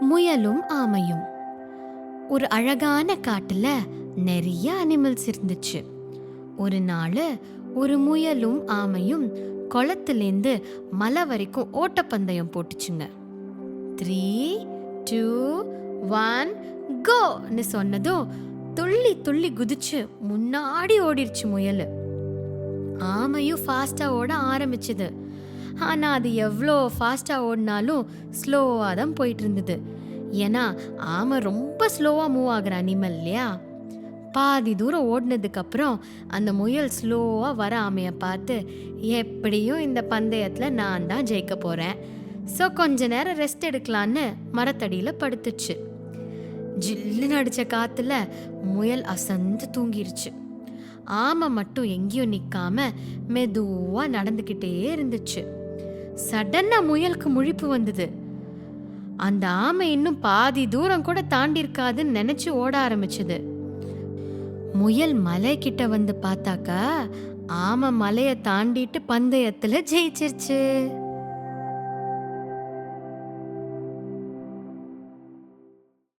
முயலும் ஆமையும். ஒரு அழகான காட்டுல நிறைய அனிமல்ஸ் இருந்துச்சு. ஒரு நாள் ஒரு முயலும் ஆமையும் குளத்துலேருந்து மலை வரைக்கும் ஓட்டப்பந்தயம் போட்டுச்சுங்க. த்ரீ டூ ஒன் கோன்னு சொன்னதும் துள்ளி துள்ளி குதிச்சு முன்னாடி ஓடிருச்சு முயல். ஆமையும் ஃபாஸ்ட்டாக ஓட ஆரம்பிச்சது. ஆனால் அது எவ்வளோ ஃபாஸ்ட்டாக ஓடினாலும் ஸ்லோவாக தான் போயிட்டு இருந்தது ஏன்னா ஆமை ரொம்ப ஸ்லோவாக மூவ் ஆகுற அனிமல் இல்லையா? பாதி தூரம் ஓடினதுக்கப்புறம் அந்த முயல் ஸ்லோவாக வர ஆமையை பார்த்து எப்படியும் இந்த பந்தயத்தில் நான் தான் ஜெயிக்க போகிறேன் ஸோ கொஞ்ச நேரம் ரெஸ்ட் எடுக்கலான்னு மரத்தடியில் படுத்துச்சு. ஜில்லுன்னு அடித்த காற்றுல முயல் அசந்து தூங்கிருச்சு. ஆமை மட்டும் எங்கேயும் நிற்காம மெதுவாக நடந்துக்கிட்டே இருந்துச்சு. சடன்னா முயலுக்கு முழிப்பு வந்தது. அந்த ஆமை இன்னும் பாதி தூரம் கூட தாண்டி இருக்காதுன்னு நினைச்சு ஓட ஆரம்பிச்சது. முயல் மலை கிட்ட வந்து பார்த்தாக்கா ஆமை மலையை தாண்டிட்டு பந்தயத்துல ஜெயிச்சிருச்சு.